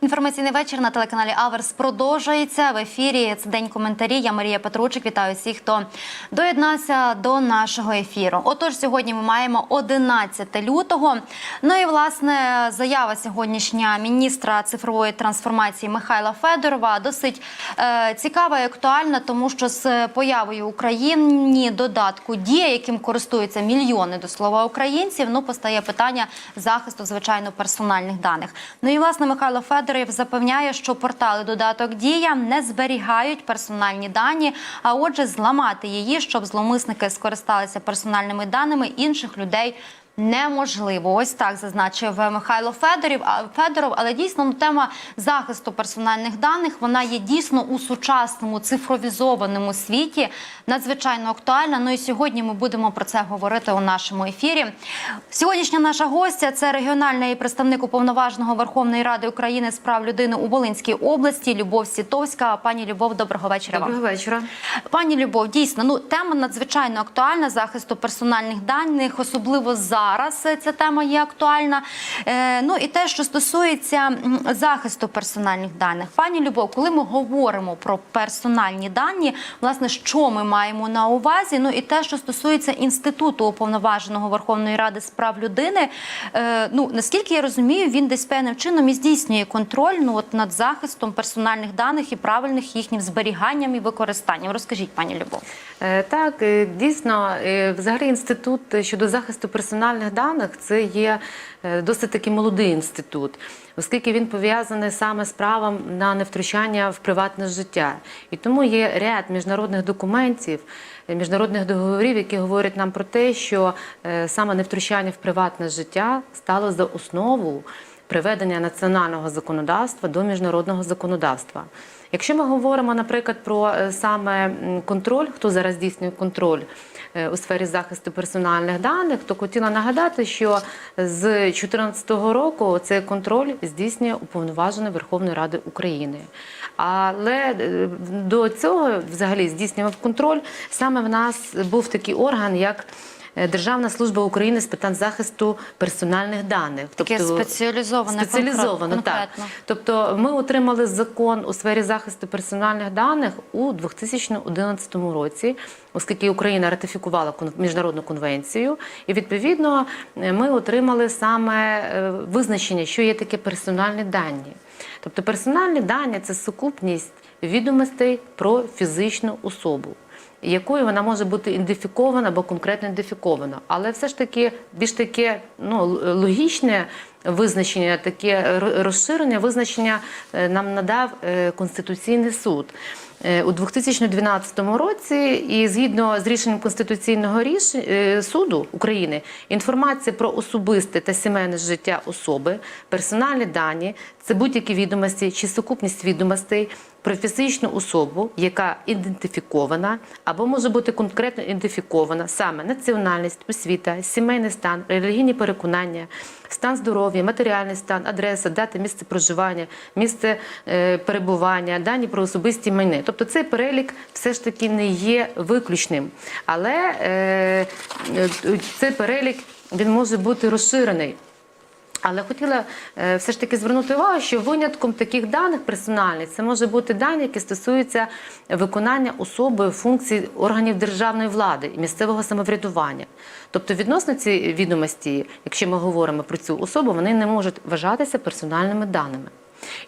Інформаційний вечір на телеканалі Аверс продовжується в ефірі. Це день коментарі. Я Марія Петручик. Вітаю всіх, хто доєднався до нашого ефіру. Отож, сьогодні ми маємо 11 лютого. Ну і власне заява сьогоднішня міністра цифрової трансформації Михайла Федорова досить е, цікава і актуальна, тому що з появою Україні додатку дія, яким користуються мільйони до слова українців, ну постає питання захисту звичайно персональних даних. Ну і власне Михайло Федоров запевняє, що портали додаток Дія не зберігають персональні дані, а отже, зламати її, щоб зловмисники скористалися персональними даними інших людей. Неможливо, ось так зазначив Михайло Федорів. Федоров, але дійсно ну, тема захисту персональних даних вона є дійсно у сучасному цифровізованому світі надзвичайно актуальна. Ну і сьогодні ми будемо про це говорити у нашому ефірі. Сьогоднішня наша гостя це регіональний представник уповноваженого Верховної Ради України з прав людини у Волинській області Любов Сітовська. Пані Любов, доброго вечора. вам. Доброго вечора. Пані Любов, дійсно, ну тема надзвичайно актуальна захисту персональних даних, особливо зараз ця тема є актуальна. Е, ну і те, що стосується захисту персональних даних, пані Любов, коли ми говоримо про персональні дані, власне, що ми маємо на увазі? Ну і те, що стосується інституту уповноваженого Верховної Ради з прав людини, е, ну наскільки я розумію, він десь певним чином і здійснює контроль ну от над захистом персональних даних і правильних їхнім зберіганням і використанням. Розкажіть, пані Любов. Е, Так, дійсно, взагалі інститут щодо захисту персональних даних це є е, досить таки молодий інститут, оскільки він пов'язаний саме з правом на невтручання в приватне життя. І тому є ряд міжнародних документів, е, міжнародних договорів, які говорять нам про те, що е, саме невтручання в приватне життя стало за основу приведення національного законодавства до міжнародного законодавства. Якщо ми говоримо, наприклад, про е, саме контроль, хто зараз здійснює контроль е, у сфері захисту персональних даних, то хотіла нагадати, що з 2014 року цей контроль здійснює уповноважений Верховної Ради України. Але е, до цього взагалі здійснював контроль саме в нас був такий орган, як Державна служба України з питань захисту персональних даних, Таке спеціалізоване, спеціалізовано, конкрет- так. Тобто ми отримали закон у сфері захисту персональних даних у 2011 році, оскільки Україна ратифікувала міжнародну конвенцію, і відповідно е, ми отримали саме е, визначення, що є таке персональні дані. Тобто персональні дані це сукупність відомостей про фізичну особу. Якою вона може бути ідентифікована або конкретно ідентифікована, але все ж таки більш таке ну, логічне визначення, таке р- розширене визначення е, нам надав е, Конституційний суд. Е, У 2012 році, і згідно з рішенням Конституційного ріш... е, суду України, інформація про особисте та сімейне життя особи, персональні дані це будь-які відомості чи сукупність відомостей про фізичну особу, яка ідентифікована або може бути конкретно ідентифікована саме національність, освіта, сімейний стан, релігійні переконання, стан здоров'я, матеріальний стан, адреса, дата, місце проживання, місце е, перебування, дані про особисті майни. Тобто цей перелік все ж таки не є виключним, але е, е, цей перелік він може бути розширений. Але хотіла е, все ж таки звернути увагу, що винятком таких даних персональних це може бути дані, які стосуються виконання особою функцій органів державної влади і місцевого самоврядування. Тобто, відносно цієї відомості, якщо ми говоримо про цю особу, вони не можуть вважатися персональними даними.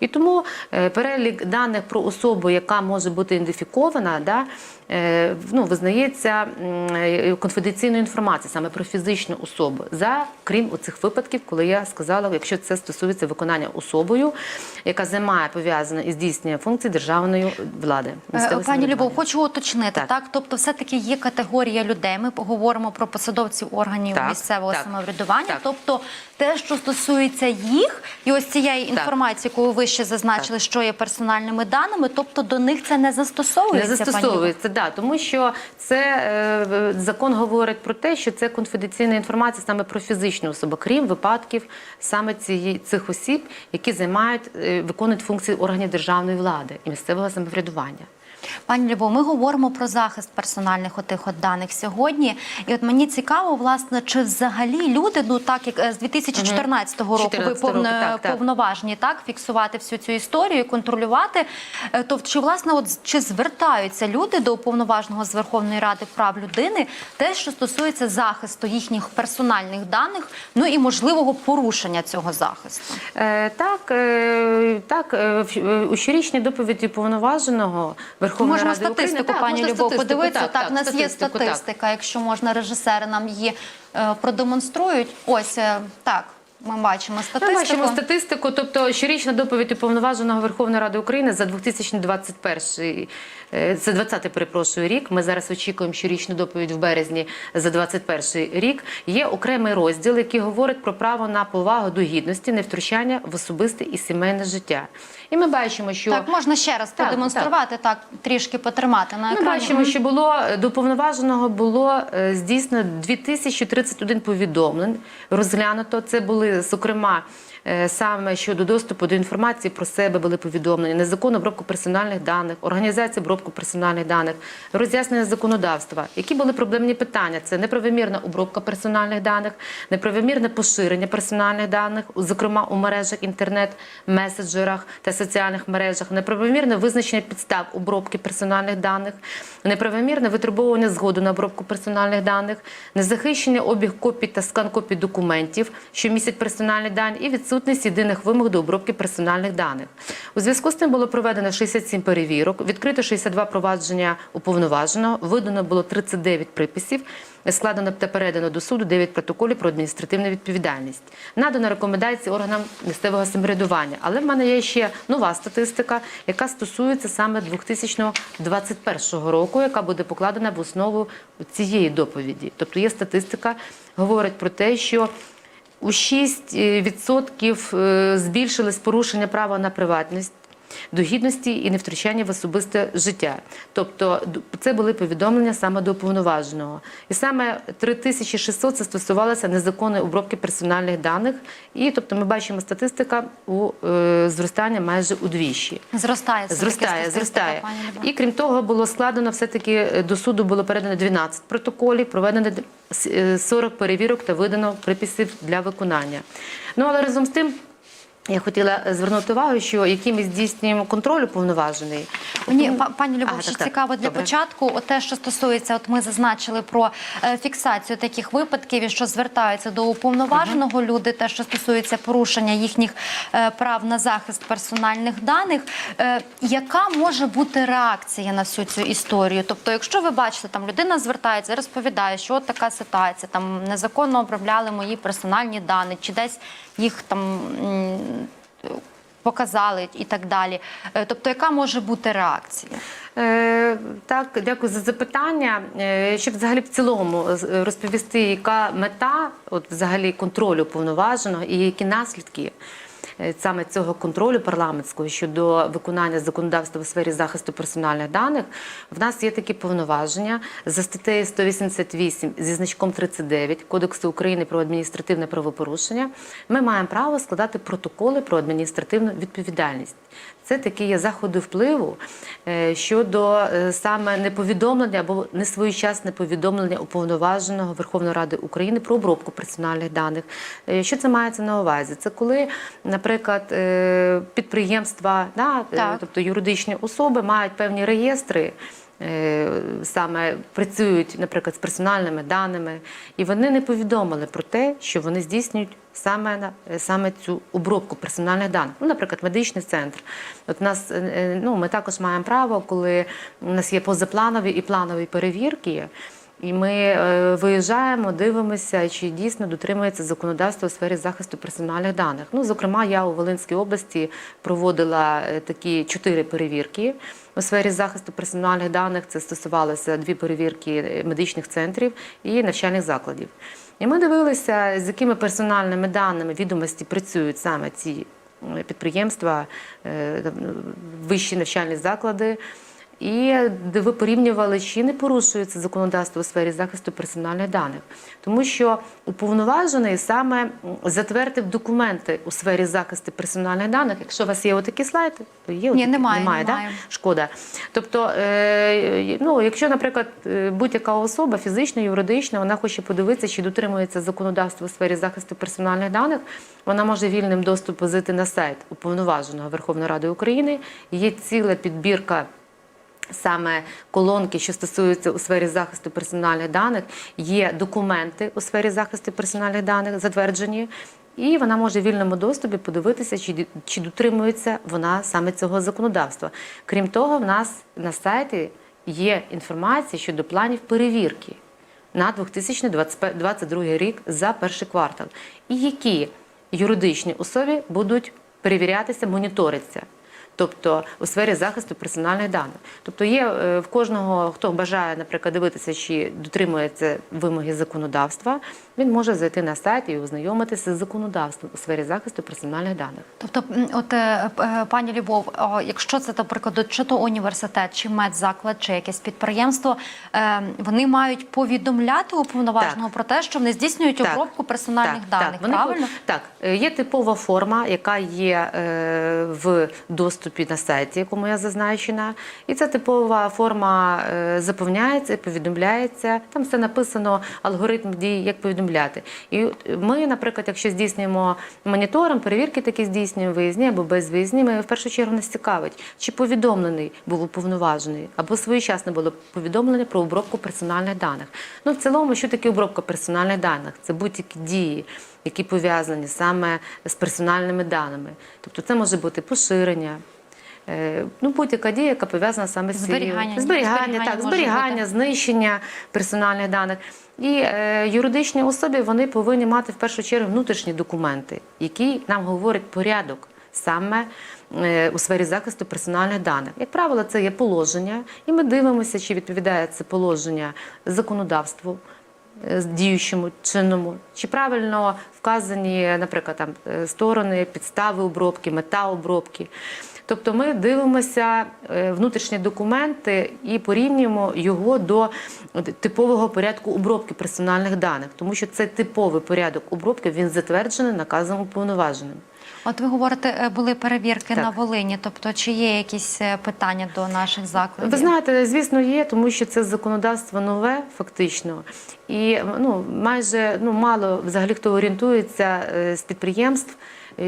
І тому е, перелік даних про особу, яка може бути ідентифікована, да, ну, визнається е, конфіденційною інформацією саме про фізичну особу, за крім оцих випадків, коли я сказала, якщо це стосується виконання особою, яка займає пов'язана і здійснює функції державної влади. Е, Пані Любов, хочу уточнити, так. Так. Тобто, все-таки є категорія людей. Ми поговоримо про посадовців органів Так, місцевого так, самоврядування. так. Тобто, те, що стосується їх, і ось цієї інформації, яку ви вище зазначили, що є персональними даними, тобто до них це не Не застосовується. пані застосовується, да, тому що це е, закон говорить про те, що це конфіденційна інформація саме про фізичну особу, крім випадків саме цієї цих осіб, які займають е, виконують функції органів державної влади і місцевого самоврядування. Пані Любов, ми говоримо про захист персональних отих от даних сьогодні. І от мені цікаво, власне, чи взагалі люди, ну так як е, з 2014 року ви 14 повно, так, так. повноважні так фіксувати всю цю історію, контролювати. Е, То чи власне, от чи звертаються люди до уповноваженого з Верховної Ради прав людини, те, що стосується захисту їхніх персональних даних, ну і можливого порушення цього захисту? Е, Так, е, так, е, е, у щорічній доповіді повноваженого Верховної Можна Ради статистику, України. пані можна Любов, статистику, подивитися. Так, у нас є статистика. так. Якщо можна, режисери нам її е, продемонструють. Ось е, так. Ми бачимо Ми статистику. бачимо статистику, тобто щорічна доповідь уповноваженого Верховної Ради України за 2021, е, це 20 перепрошую рік. Ми зараз очікуємо щорічну доповідь в березні за 21 рік. Є окремий розділ, який говорить про право на повагу до гідності, невтручання в особисте і сімейне життя. І ми бачимо, що Так, можна ще раз Так, продемонструвати, так, трішки потримати на Ми бачимо, що було до повноваженого було е, здійснено 2031 повідомлень розглянуто. Це були зокрема е, саме щодо доступу до інформації про себе були повідомлення, незаконну обробку персональних даних, організація обробку персональних даних, роз'яснення законодавства. Які були проблемні питання? Це неправомірна обробка персональних даних, неправомірне поширення персональних даних, зокрема у мережах інтернет, меседжерах та соціальних мережах, неправомірне визначення підстав обробки персональних даних, неправомірне витребовування згоду на обробку персональних даних, незахищений обіг копій та скан копій документів, що містять персональні дані, і відсутність єдиних вимог до обробки персональних даних. У зв'язку з тим було проведено 67 перевірок, відкрито 62 провадження уповноваженого, видано було 39 приписів, складено та передано до суду 9 протоколів про адміністративну відповідальність. Надано рекомендації органам місцевого самоврядування. Але в мене є ще нова статистика, яка стосується саме 2021 року, яка буде покладена в основу цієї доповіді. Тобто є статистика, говорить про те, що у 6% е, збільшилось порушення права на приватність. До гідності і невтручання в особисте життя, тобто це були повідомлення саме до уповноваженого, і саме 3600 це стосувалося незаконної обробки персональних даних. І тобто, ми бачимо статистика у е, зростання майже удвічі. Зростає, Зростає, зростає. І крім того, було складено все-таки е, до суду було передано 12 протоколів, проведено е, 40 перевірок та видано приписів для виконання. Ну але разом з тим. Я хотіла звернути увагу, що який ми здійснюємо контроль уповноважений. Ні, па- пані Любов, А, ще так, так. цікаво для Добре. початку. От те, що стосується, от ми зазначили про е, фіксацію таких випадків, і що звертаються до уповноваженого люди, те, що стосується порушення їхніх е, прав на захист персональних даних. Е, яка може бути реакція на всю цю історію? Тобто, якщо ви бачите, там людина звертається, розповідає, що от така ситуація, там незаконно обробляли мої персональні дані, чи десь їх там. Показали і так далі. Е, Тобто, яка може бути реакція? Е, Так, дякую за запитання. Е, Щоб взагалі в цілому розповісти, яка мета от взагалі контролю повноваженого і які наслідки саме цього контролю парламентського щодо виконання законодавства у сфері захисту персональних даних, в нас є такі повноваження за статтею 188 зі значком 39 Кодексу України про адміністративне правопорушення. Ми маємо право складати протоколи про адміністративну відповідальність. Це такі є заходи впливу е, щодо е, саме неповідомлення або несвоєчасне повідомлення уповноваженого Верховної Ради України про обробку персональних даних. Е, Що це мається на увазі? Це коли, наприклад, е, підприємства, да, е, Так. тобто юридичні особи мають певні реєстри. е, Саме працюють, наприклад, з персональними даними, і вони не повідомили про те, що вони здійснюють саме саме цю обробку персональних даних. Ну, наприклад, медичний центр. От нас ну, ми також маємо право, коли у нас є позапланові і планові перевірки. І ми е, виїжджаємо, дивимося, чи дійсно дотримується законодавство у сфері захисту персональних даних. Ну, зокрема, я у Волинській області проводила е, такі чотири перевірки у сфері захисту персональних даних. Це стосувалося дві перевірки е, медичних центрів і навчальних закладів. І ми дивилися, з якими персональними даними відомості працюють саме ці підприємства, е, вищі навчальні заклади. І де ви порівнювали, чи не порушується законодавство у сфері захисту персональних даних, тому що уповноважений саме затвердив документи у сфері захисту персональних даних. Якщо у вас є отакі слайди, то є отакі? немає, немає, немає. Да? шкода. Тобто, е, ну, якщо, наприклад, е, будь-яка особа, фізична, юридична, вона хоче подивитися, чи дотримується законодавство у сфері захисту персональних даних, вона може вільним доступом зайти на сайт уповноваженого Верховної Ради України. Є ціла підбірка. Саме колонки, що стосуються у сфері захисту персональних даних, є документи у сфері захисту персональних даних затверджені, і вона може в вільному доступі подивитися, чи, чи дотримується вона саме цього законодавства. Крім того, в нас на сайті є інформація щодо планів перевірки на 2022 рік за перший квартал, і які юридичні особи будуть перевірятися, моніторитися. Тобто у сфері захисту персональних даних. Тобто є е, в кожного, хто бажає, наприклад, дивитися, чи дотримується вимоги законодавства, він може зайти на сайт і ознайомитися з законодавством у сфері захисту персональних даних. Тобто, от е, е, пані Любов, якщо це, наприклад, чи то університет, чи медзаклад, чи якесь підприємство, вони мають повідомляти уповноваженого Так. про те, що вони здійснюють Так. обробку персональних Так, даних. так, вони правильно? по- Так, є типова форма, яка є в доступі на сайті, якому я зазначена. І ця типова форма е, заповняється, повідомляється. Там все написано алгоритм дій, як повідомляти. І ми, наприклад, якщо здійснюємо моніторинг, перевірки такі здійснюємо виїзні або безвиїзні, ми в першу чергу нас цікавить, чи повідомлений був уповноважений, або своєчасно було повідомлення про обробку персональних даних. Ну, в цілому, що таке обробка персональних даних? Це будь-які дії, які пов'язані саме з персональними даними. Тобто це може бути поширення. Е, Ну, будь-яка дія, яка пов'язана саме з цією- Зберігання. зберігання, так, зберігання, знищення персональних даних. І е, юридичні особи вони повинні мати в першу чергу внутрішні документи, які нам говорять порядок саме е, у сфері захисту персональних даних. Як правило, це є положення, і ми дивимося, чи відповідає це положення законодавству діючому чинному, чи правильно вказані, наприклад, там е, сторони, підстави обробки, мета обробки. Тобто ми дивимося е, внутрішні документи і порівнюємо його до типового порядку обробки персональних даних, тому що цей типовий порядок обробки він затверджений наказом уповноваженим. От ви говорите, е, були перевірки Так. на Волині. Тобто, чи є якісь е, питання до наших закладів? Ви знаєте, звісно, є, тому що це законодавство нове, фактично, і ну майже ну мало взагалі хто орієнтується е, з підприємств.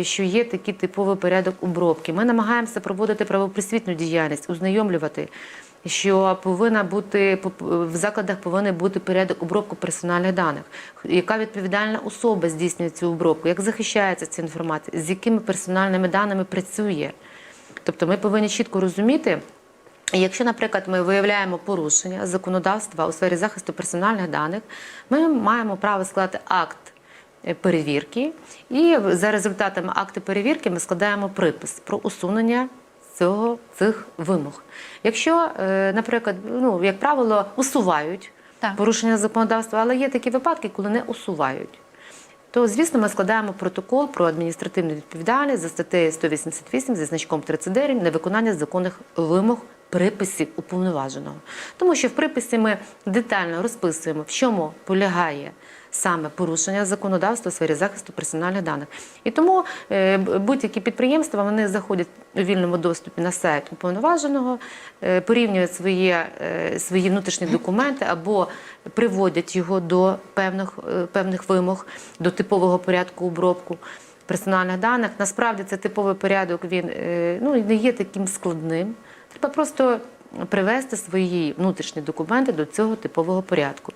Що є такий типовий порядок обробки. Ми намагаємося проводити правопросвітну діяльність, ознайомлювати, що повинна бути в закладах повинен бути порядок обробки персональних даних, яка відповідальна особа здійснює цю обробку, як захищається ця інформація, з якими персональними даними працює. Тобто ми повинні чітко розуміти. Якщо, наприклад, ми виявляємо порушення законодавства у сфері захисту персональних даних, ми маємо право складати акт е, перевірки, і за результатами акту перевірки ми складаємо припис про усунення цього цих вимог. Якщо, е, наприклад, ну як правило, усувають Так. порушення законодавства, але є такі випадки, коли не усувають. То, звісно, ми складаємо протокол про адміністративну відповідальність за статтею 188 зі значком 39 невиконання законних вимог приписів уповноваженого. Тому що в приписі ми детально розписуємо, в чому полягає саме порушення законодавства у сфері захисту персональних даних. І тому е, будь-які підприємства вони заходять у вільному доступі на сайт уповноваженого, е, порівнюють свої, е, свої внутрішні документи або приводять його до певних, певних вимог, до типового порядку обробку персональних даних. Насправді це типовий порядок, він ну, не є таким складним. Треба просто привести свої внутрішні документи до цього типового порядку.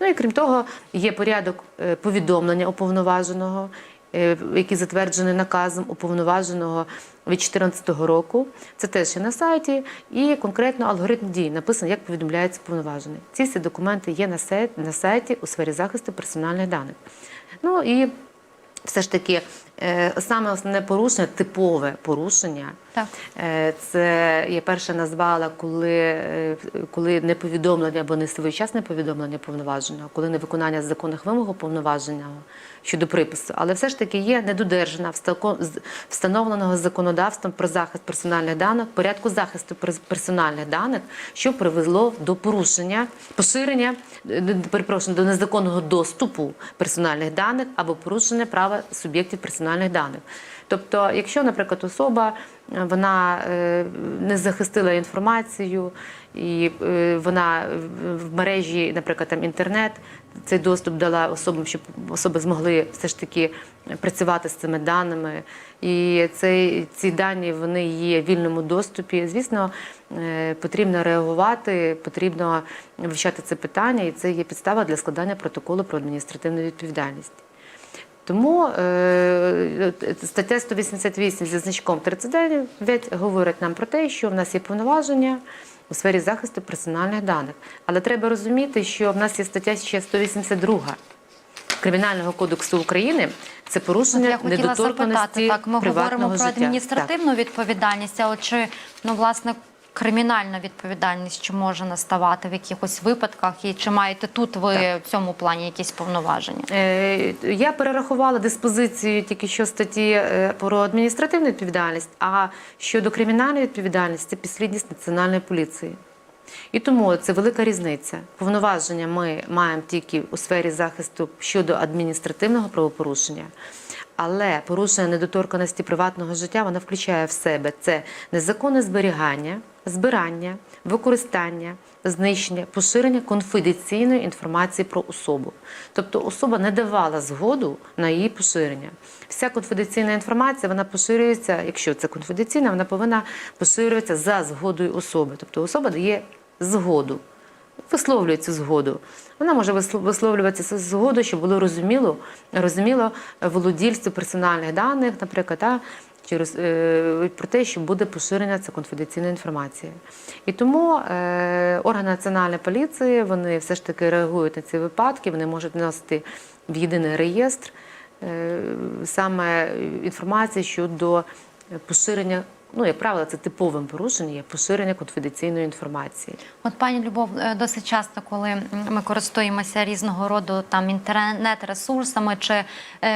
Ну і крім того, є порядок е, повідомлення уповноваженого, е, який затверджений наказом уповноваженого від 2014 року. Це теж є на сайті, і конкретно алгоритм дій написано, як повідомляється уповноважений. Ці всі документи є на сайті, на сайті у сфері захисту персональних даних. Ну і все ж таки Саме основне порушення, типове порушення. Так. Е, Це я перше назвала, коли, е, коли неповідомлення або не своєчасне повідомлення повноваженого, коли невиконання законних вимог уповноваженого щодо припису. Але все ж таки є недодержана встановленого законодавством про захист персональних даних, порядку захисту персональних даних, що привело до порушення, поширення, е, перепрошую, до незаконного доступу персональних даних або порушення права суб'єктів персональних даних. Тобто, якщо, наприклад, особа е, вона е, не захистила інформацію, і е, вона в- мережі, наприклад, там інтернет, цей доступ дала особам, щоб особи змогли все ж таки працювати з цими даними. І цей, ці дані вони є в вільному доступі. Звісно, потрібно реагувати, потрібно вивчати це питання, і це є підстава для складання протоколу про адміністративну відповідальність. Тому е, стаття 188 зі значком 39 говорить нам про те, що в нас є повноваження у сфері захисту персональних даних. Але треба розуміти, що в нас є стаття ще 182 Кримінального кодексу України. Це От порушення я хотіла запитати, так, ми приватного говоримо про адміністративну відповідальність, а от чи ну власне кримінальна відповідальність чи може наставати в якихось випадках, і чи маєте тут ви в цьому плані якісь повноваження? Е, Я перерахувала диспозицію тільки що статті е, про адміністративну відповідальність, а щодо кримінальної відповідальності це підслідність національної поліції. І тому це велика різниця. Повноваження ми маємо тільки у сфері захисту щодо адміністративного правопорушення. Але порушення недоторканості приватного життя вона включає в себе це незаконне зберігання, збирання, використання, знищення, поширення конфіденційної інформації про особу. Тобто особа не давала згоду на її поширення. Вся конфіденційна інформація вона поширюється, якщо це конфіденційна, вона повинна поширюватися за згодою особи. Тобто особа дає згоду висловлює цю згоду. Вона може вислов- висловлювати цю згоду, щоб було розуміло, розуміло володільство персональних даних, наприклад, та, через, е, про те, що буде поширена ця конфіденційна інформація. І тому е, органи національної поліції вони все ж таки реагують на ці випадки, вони можуть вносити в єдиний реєстр е, саме інформації щодо поширення. Ну, як правило, це типовим порушенням є поширення конфіденційної інформації. От пані Любов, е, досить часто, коли ми користуємося різного роду там інтернет-ресурсами чи е,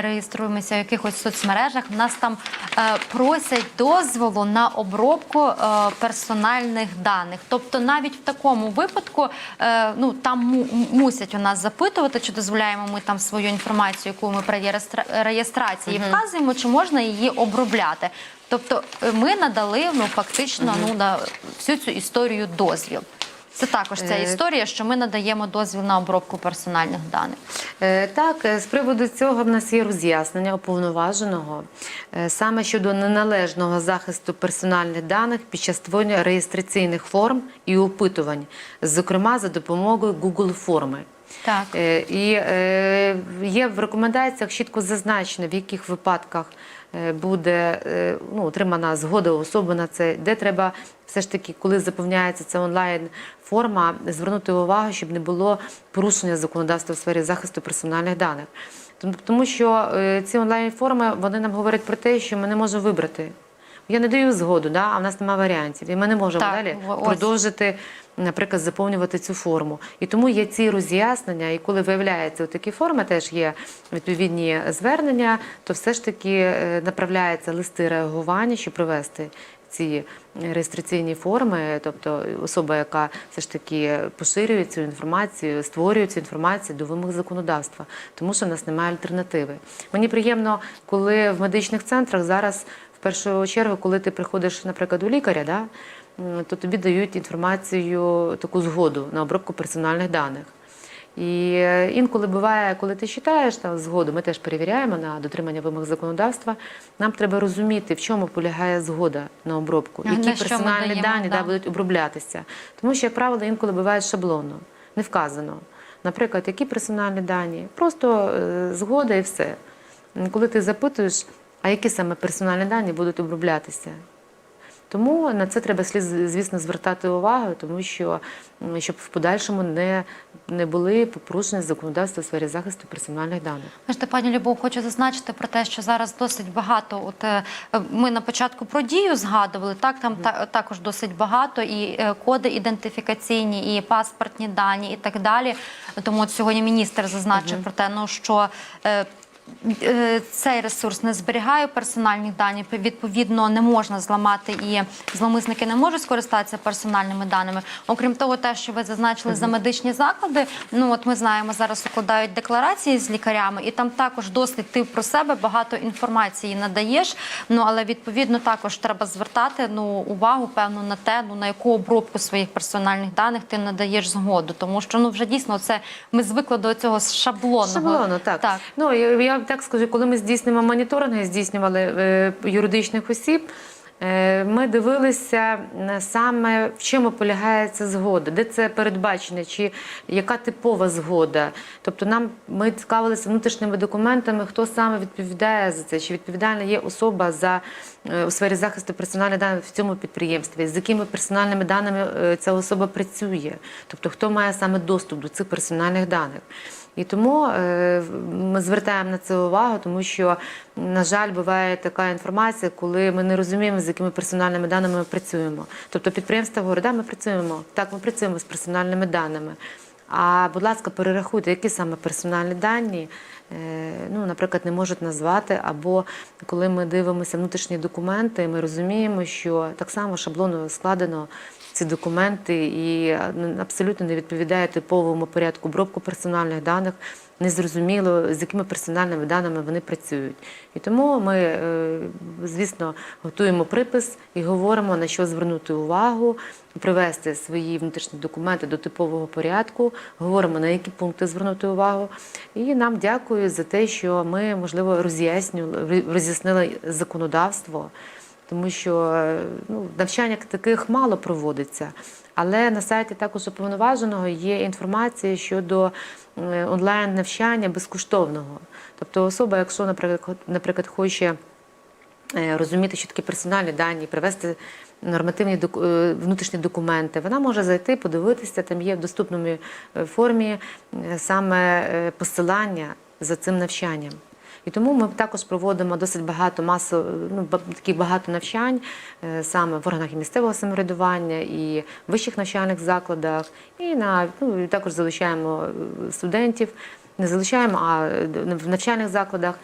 реєструємося в якихось соцмережах, в нас там е, просять дозволу на обробку е, персональних даних. Тобто, навіть в такому випадку, е, ну там мусять у нас запитувати, чи дозволяємо ми там свою інформацію, яку ми при реєстра- реєстрації вказуємо, чи можна її обробляти. Тобто е, ми надали ну фактично ну на всю цю історію дозвіл. Це також ця Е, історія, що ми надаємо дозвіл на обробку персональних даних. Е, Так, з приводу цього в нас є роз'яснення уповноваженого саме щодо неналежного захисту персональних даних під час створення реєстраційних форм і опитувань, зокрема за допомогою Google форми. Так. І є в рекомендаціях чітко зазначено, в яких випадках буде е, ну, отримана згода особи на це, де треба все ж таки, коли заповняється ця онлайн форма, звернути увагу, щоб не було порушення законодавства в сфері захисту персональних даних. Тому- Тому що е, ці онлайн форми вони нам говорять про те, що ми не можемо вибрати. Я не даю згоду, да, а в нас немає варіантів, і ми не можемо Так, далі ось. продовжити, наприклад, заповнювати цю форму. І тому є ці роз'яснення, і коли виявляються такі форми, теж є відповідні звернення, то все ж таки е, направляються листи реагування, щоб привести ці реєстраційні форми, тобто особа, яка все ж таки поширює цю інформацію, створює цю інформацію до вимог законодавства, тому що в нас немає альтернативи. Мені приємно, коли в медичних центрах зараз, першу чергу, коли ти приходиш, наприклад, у лікаря, да, то тобі дають інформацію, таку згоду на обробку персональних даних. І е, інколи буває, коли ти читаєш там згоду, ми теж перевіряємо на дотримання вимог законодавства. Нам треба розуміти, в чому полягає згода на обробку, які на персональні даємо, дані да. да, будуть оброблятися. Тому що, як правило, інколи буває шаблонно, не вказано. Наприклад, які персональні дані, просто е, згода і все. Коли ти запитуєш, а які саме персональні дані будуть оброблятися, Тому на це треба слід, звісно, звертати увагу, тому що щоб в подальшому не, не були порушені законодавства у сфері захисту персональних даних. Бачите, пані Любов, хочу зазначити про те, що зараз досить багато. От е, ми на початку про дію згадували. Так там та, також досить багато і е, коди ідентифікаційні, і паспортні дані, і так далі. Тому от сьогодні міністр зазначив про те, ну що. Е, Цей ресурс не зберігає персональні дані. Відповідно, не можна зламати і зловмисники не можуть скористатися персональними даними. Окрім того, те, що ви зазначили за медичні заклади. Ну от ми знаємо, зараз укладають декларації з лікарями, і там також досить ти про себе багато інформації надаєш. Ну але відповідно також треба звертати ну увагу певно на те, ну на яку обробку своїх персональних даних ти надаєш згоду, тому що ну вже дійсно це ми звикли до цього шаблонного Шаблону, так. так. Ну, я, я так скажу, коли ми здійснюємо моніторинги, здійснювали е, юридичних осіб, е, ми дивилися саме в чому полягає ця згода, де це передбачено, чи яка типова згода. Тобто нам ми цікавилися внутрішніми документами, хто саме відповідає за це, чи відповідальна є особа за е, у сфері захисту персональних даних в цьому підприємстві, з якими персональними даними е, ця особа працює, тобто хто має саме доступ до цих персональних даних. І тому е, ми звертаємо на це увагу, тому що, на жаль, буває така інформація, коли ми не розуміємо, з якими персональними даними ми працюємо. Тобто підприємство говорить, да, ми працюємо, так, ми працюємо з персональними даними. А, будь ласка, перерахуйте, які саме персональні дані, е, ну, наприклад, не можуть назвати, або коли ми дивимося внутрішні документи, ми розуміємо, що так само шаблоново складено ці документи і е, абсолютно не відповідає типовому порядку обробку персональних даних. Незрозуміло, з якими персональними даними вони працюють. І тому ми, е, звісно, готуємо припис і говоримо, на що звернути увагу, привести свої внутрішні документи до типового порядку, говоримо, на які пункти звернути увагу. І нам дякую за те, що ми, можливо, роз'яснили законодавство тому що е, ну, навчання таких мало проводиться. Але на сайті також уповноваженого є інформація щодо е, онлайн-навчання безкоштовного. Тобто особа, якщо, наприклад, наприклад, хоче е, розуміти, що такі персональні дані, привести нормативні внутрішні документи, вона може зайти, подивитися, там є в доступному формі саме посилання за цим навчанням. І тому ми також проводимо досить багато масо, ну, таких багато навчань е, саме в органах місцевого самоврядування і в вищих навчальних закладах, і на ну, також залучаємо е, студентів. Не залучаємо, а е, в навчальних закладах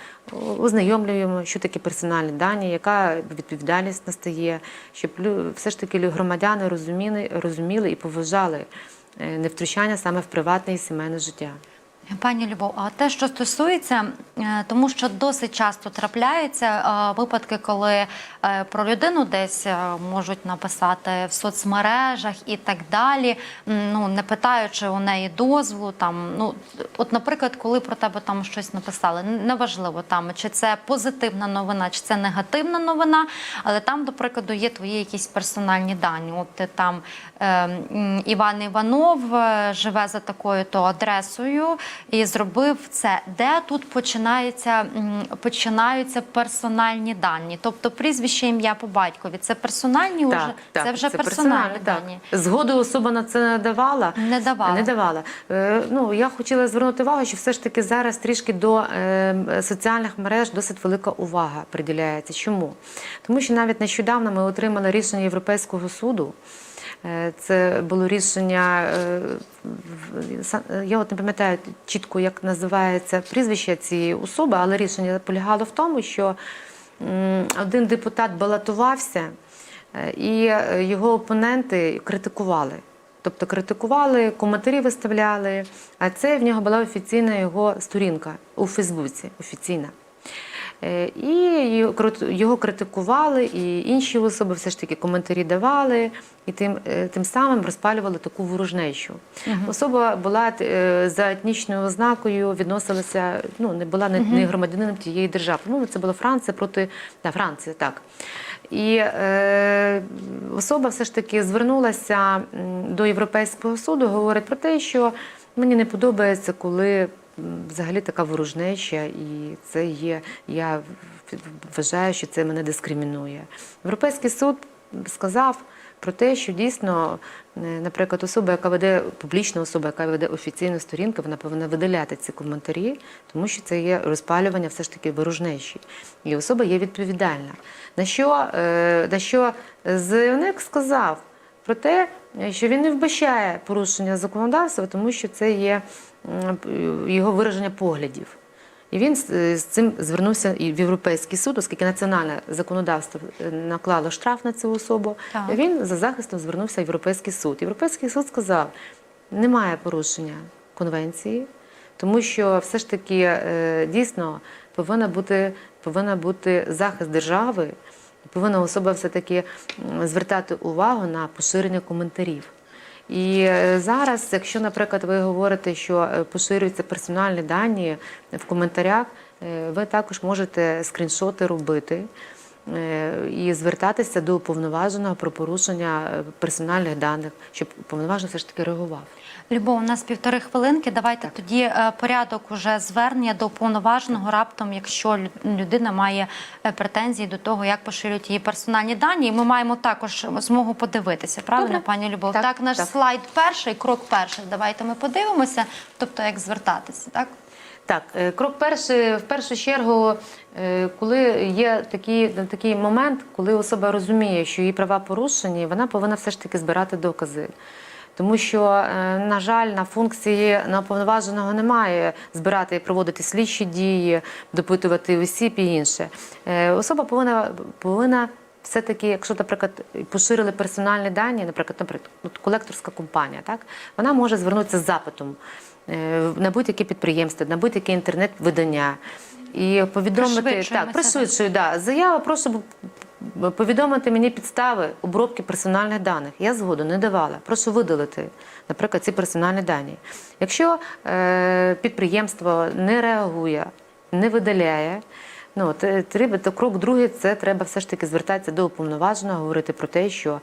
ознайомлюємо, що таке персональні дані, яка відповідальність настає, щоб все ж таки громадяни розуміли, розуміли і поважали невтручання саме в приватне і сімейне життя. Пані Любов, а те, що стосується, е, тому що досить часто трапляються е, випадки, коли е, про людину десь можуть написати в соцмережах і так далі, ну не питаючи у неї дозволу. Там ну от, наприклад, коли про тебе там щось написали, неважливо там чи це позитивна новина, чи це негативна новина, але там, до прикладу, є твої якісь персональні дані. От ти там е, Іван Іванов живе за такою то адресою і зробив це. Де тут починається починаються персональні дані? Тобто прізвище, ім'я по батькові. Це персональні уже це вже персональні так. дані. Згоду особа на це не давала. Не давала. Не давала. Е, ну, я хотіла звернути увагу, що все ж таки зараз трішки до е, соціальних мереж досить велика увага приділяється. Чому? Тому що навіть нещодавно ми отримали рішення Європейського суду. Е, Це було рішення, е, я от не пам'ятаю чітко, як називається прізвище цієї особи, але рішення полягало в тому, що один депутат балотувався, е, і його опоненти критикували. Тобто критикували, коментарі виставляли, а це в нього була офіційна його сторінка у Фейсбуці, офіційна. Е, І його критикували, і інші особи все ж таки коментарі давали, і тим, е, тим самим розпалювали таку ворожнечу. Особа була е, за етнічною ознакою, відносилася, ну не була не, не громадянином тієї держави. Ну, це була Франція проти да, Франції, так. І е, особа все ж таки звернулася до Європейського суду, говорить про те, що мені не подобається, коли взагалі така ворожнеча, і це є. Я вважаю, що це мене дискримінує. Європейський суд сказав про те, що дійсно, е, наприклад, особа, яка веде публічна особа, яка веде офіційну сторінку, вона повинна видаляти ці коментарі, тому що це є розпалювання все ж таки ворожнечі. І особа є відповідальна. На що, е, на що заявник сказав про те, що він не вбачає порушення законодавства, тому що це є його вираження поглядів. І він з з цим звернувся і в Європейський суд, оскільки національне законодавство е, наклало штраф на цю особу. Так. Він за захистом звернувся в Європейський суд. Європейський суд сказав, немає порушення конвенції, тому що все ж таки е, дійсно повинна бути, повинна бути захист держави, повинна особа все-таки звертати увагу на поширення коментарів. І е, зараз, якщо, наприклад, ви говорите, що е, поширюються персональні дані в коментарях, е, ви також можете скріншоти робити і звертатися до уповноваженого про порушення е, персональних даних, щоб уповноважений все ж таки реагував. Любов, у нас півтори хвилинки. Давайте тоді е, порядок уже звернення до уповноваженого раптом, якщо людина має е, претензії до того, як поширюють її персональні дані. І ми маємо також змогу подивитися. Правильно, Добре. пані Любов? Так, Так, наш так. слайд перший, крок перший. Давайте ми подивимося. Тобто, як звертатися, так? Так, е, крок перший, в першу чергу, е, коли є такий, такий момент, коли особа розуміє, що її права порушені, вона повинна все ж таки збирати докази. Тому що, е, на жаль, на функції наповноваженого немає збирати і проводити слідчі дії, допитувати осіб і інше. Особа повинна, повинна все-таки, якщо, наприклад, поширили персональні дані, наприклад, наприклад, колекторська компанія, так, вона може звернутися з запитом на будь-яке підприємство, на будь-яке інтернет-видання. І повідомити так, пришвидшую, да. Заява, прошу повідомити мені підстави обробки персональних даних. Я згоду не давала. Прошу видалити, наприклад, ці персональні дані. Якщо е, підприємство не реагує, не видаляє. Ну, те- треба, то крок другий це треба все ж таки звертатися до уповноваженого, говорити про те, що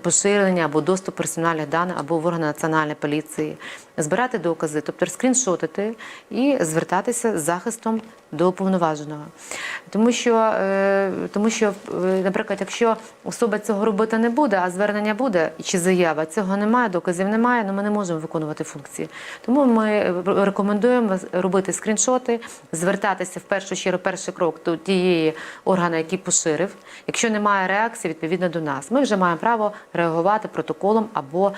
поширення або доступ персональних даних або в органи національної поліції, збирати докази, тобто скріншотити і звертатися з захистом до уповноваженого. Тому що, е, тому що, е, наприклад, якщо особа цього робити не буде, а звернення буде чи заява, цього немає, доказів немає, ну ми не можемо виконувати функції. Тому ми е, рекомендуємо робити скріншоти, звертатися в першу чергу, перший крок до тієї органу, який поширив. Якщо немає реакції, відповідно до нас, ми вже маємо право реагувати протоколом або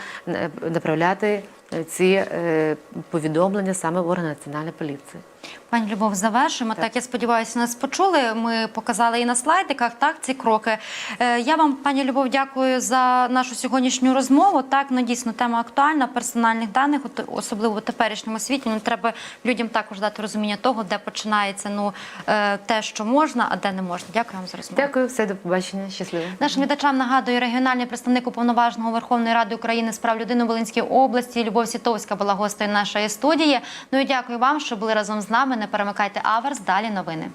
направляти ці е, повідомлення саме в органи національної поліції. Пані Любов, завершуємо. Так. я сподіваюся, нас почули. Ми показали і на слайдиках так ці кроки. Е, я вам, пані Любов, дякую за нашу сьогоднішню розмову. Так, ну дійсно тема актуальна персональних даних, особливо в теперішньому світі. Ну треба людям також дати розуміння того, де починається ну е, те, що можна, а де не можна. Дякую вам за розмову. Дякую, все до побачення. Щасливо. Нашим глядачам нагадую, регіональний представник уповноваженого Верховної Ради України з прав людини у Волинській області Любов була гостею нашої студії. Ну і дякую вам, що були разом з нами. Не перемикайте аверс. Далі новини.